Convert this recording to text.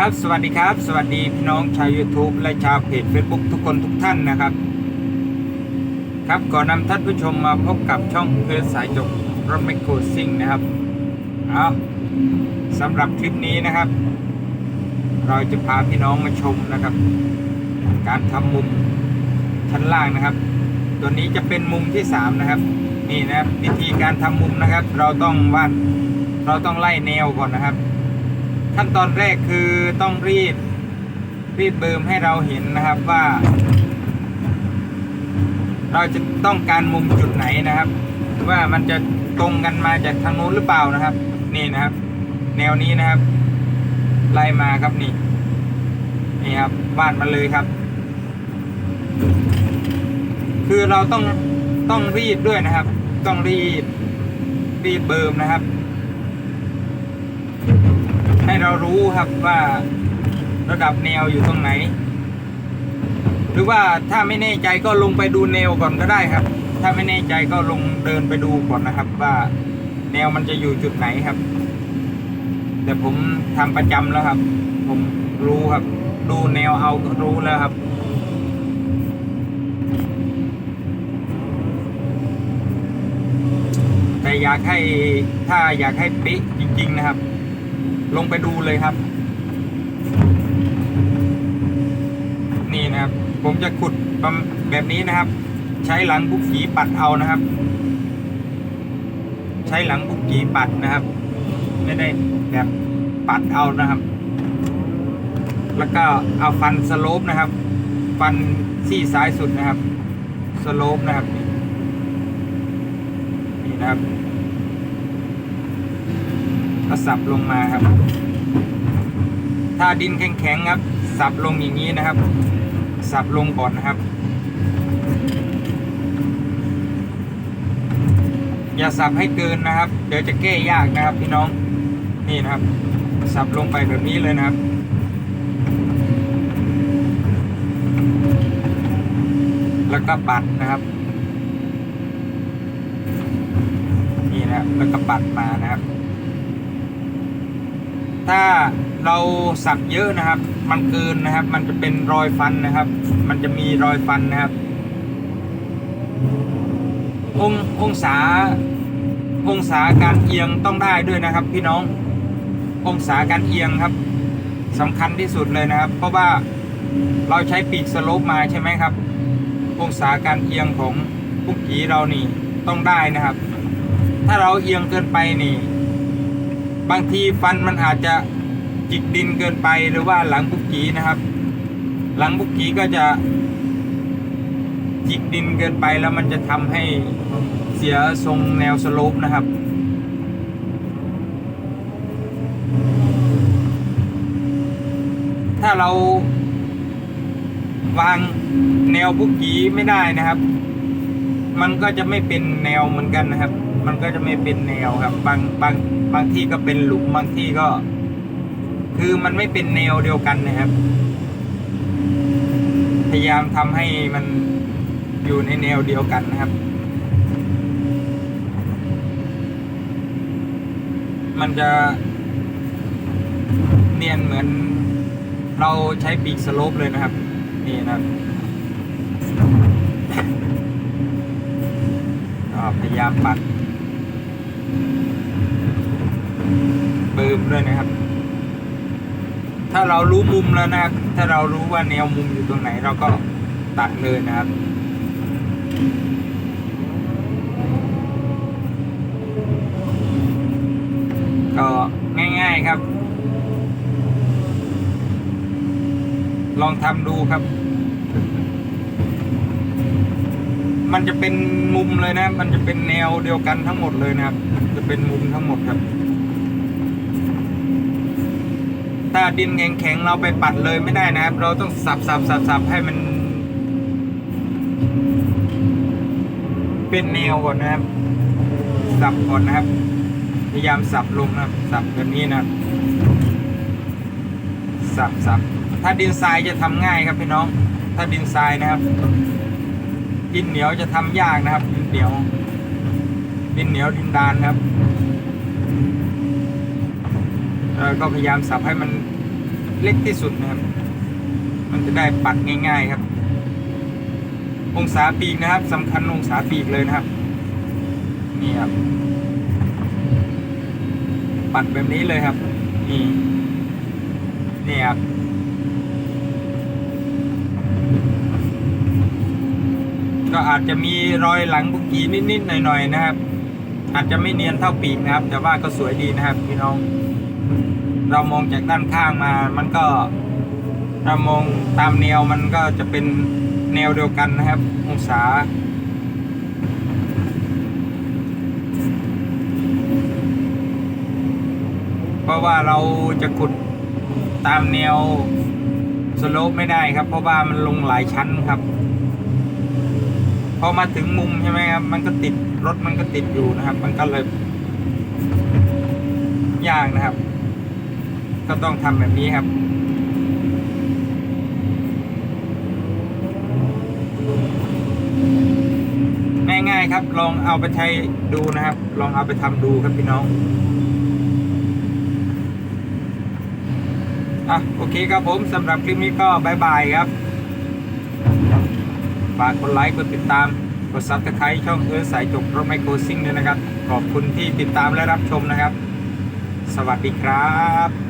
ครับ สวัสดีครับ สวัสดีพี่น้องชาว YouTube และชาวเพจ Facebook ทุกคนทุกท่านนะครับ ครับก่อนนำท่านผู้ชมมาพบกับช่องเพื่อสายจกรถแมโครซิ่งนะครับเอาสำหรับคลิปนี้นะครับ เราจะพาพี่น้องมาชมนะครับ การทำมุมชั้นล่างนะครับ ตัวนี้จะเป็นมุมที่สามนะครับ นี่นะครับวิธีการทำมุมนะครับ เราต้องวาดเราต้องไล่แนวก่อนนะครับ ขั้นตอนแรกคือต้องรีด รีดเบิร์มให้เราเห็นนะครับว่า เราจะต้องการมุมจุดไหนนะครับ ว่ามันจะตรงกันมาจากทางโน้นหรือเปล่านะครับ นี่นะครับ แนวนี้นะครับ ไล่มาครับนี่ นี่ครับวาดมาเลยครับ คือเราต้องต้องรีดด้วยนะครับ ต้องรีดรีดเบิร์มนะครับ ให้เรารู้ครับว่าระดับแนวอยู่ตรงไหน หรือว่าถ้าไม่แน่ใจก็ลงไปดูแนวก่อนก็ได้ครับ ถ้าไม่แน่ใจก็ลงเดินไปดูก่อนนะครับ ว่าแนวมันจะอยู่จุดไหนครับ แต่ผมทำประจำแล้วครับ ผมรู้ครับ ดูแนวเอาก็รู้แล้วครับแต่อยากให้ถ้าอยากให้เป๊จริง ๆ นะครับ ลงไปดูเลยครับ นี่นะครับ ผมจะขุดแบบนี้นะครับ ใช้หลังบุกกีปัดเอานะครับ ใช้หลังบุกกีปัดนะครับ ไม่ได้แบบปัดเอานะครับ แล้วก็เอาฟันสโลปนะครับ ฟันซี่ซ้ายสุดนะครับ สโลปนะครับ นี่นะครับ ก็สับลงมาครับ ถ้าดินแข็งๆครับ สับลงอย่างนี้นะครับ สับลงก่อนนะครับ อย่าสับให้เกินนะครับ เดี๋ยวจะแก้ยากนะครับพี่น้องนี่นะครับ สับลงไปแบบนี้เลยนะครับแล้วก็ปัดนะครับ นี่นะครับแล้วก็ปัดมานะครับ ถ้าเราสับเยอะนะครับ มันเกินนะครับ มันจะเป็นรอยฟันนะครับ มันจะมีรอยฟันนะครับ ององศา องศาการเอียงต้องได้ด้วยนะครับ พี่น้อง องศาการเอียงครับสำคัญที่สุดเลยนะครับ เพราะว่าเราใช้ปีกสโลปมาใช่ไหมครับ องศาการเอียงของปุกกีเรานี่ต้องได้นะครับ ถ้าเราเอียงเกินไปนี่ บางทีฟันมันอาจจะจิกดินเกินไปหรือว่าหลังบุกกีนะครับ หลังบุกกีก็จะจิกดินเกินไปแล้วมันจะทำให้เสียทรงแนวสโลปนะครับถ้าเราวางแนวบุกกีไม่ได้นะครับ มันก็จะไม่เป็นแนวเหมือนกันนะครับ มันก็จะไม่เป็นแนวครับ บางบางบางที่ก็เป็นหลุมบางที่ก็ คือมันไม่เป็นแนวเดียวกันนะครับ พยายามทำให้มันอยู่ในแนวเดียวกันนะครับ มันจะเนียนเหมือนเราใช้ปีกสโลปเลยนะครับ นี่นะครับพยายามปัด บิร์มด้วยนะครับ ถ้าเรารู้มุมแล้วนะครับ ถ้าเรารู้ว่าแนวมุมอยู่ตรงไหน เราก็ตัดเลยนะครับก็ง่ายๆครับ ลองทำดูครับ มันจะเป็นมุมเลยนะ มันจะเป็นแนวเดียวกันทั้งหมดเลยนะครับ เป็นมุมทั้งหมดครับ ถ้าดินแข็งๆเราไปปัดเลยไม่ได้นะครับ เราต้องสับสับสับสับให้มัน เป็นแนวก่อนนะครับ สับก่อนนะครับ พยายามสับลงนะสับแบบนี้นะสับสับถ้าดินทรายจะทำง่ายครับพี่น้อง ถ้าดินทรายนะครับ ดินเหนียวจะทำยากนะครับดินเหนียว ดินเหนียวดินดานครับเอ่อก็พยายามสับให้มันเล็กที่สุดนะครับ มันจะได้ปัดง่าย ๆครับ องศาปีกนะครับสำคัญองศาปีกเลยนะครับ นี่ครับ ปัดแบบนี้เลยครับ นี่ นี่ครับก็อาจจะมีรอยหลังบุกีนิดๆหน่อยๆนะครับ อาจจะไม่เนียนเท่าปีกนะครับ แต่ว่าก็สวยดีนะครับพี่น้อง เรามองจากด้านข้างมา มันก็เรามองตามแนวมันก็จะเป็นแนวเดียวกันนะครับ องศาเพราะว่าเราจะขุดตามแนวสโลปไม่ได้ครับ เพราะว่ามันลงหลายชั้นครับ พอมาถึงมุมใช่ไหมครับมันก็ติดรถมันก็ติดอยู่นะครับ มันก็เลยยากนะครับ ก็ต้องทำแบบนี้ครับง่ายๆครับ ลองเอาไปใช้ดูนะครับ ลองเอาไปทำดูครับพี่น้องอะโอเคครับผมสำหรับคลิปนี้ก็บายบายครับ ฝากกดไลค์กดติดตาม กดซับสไครต์ช่องเออสายจบรถไมโครซิ่งด้วยนะครับ ขอบคุณที่ติดตามและรับชมนะครับ สวัสดีครับ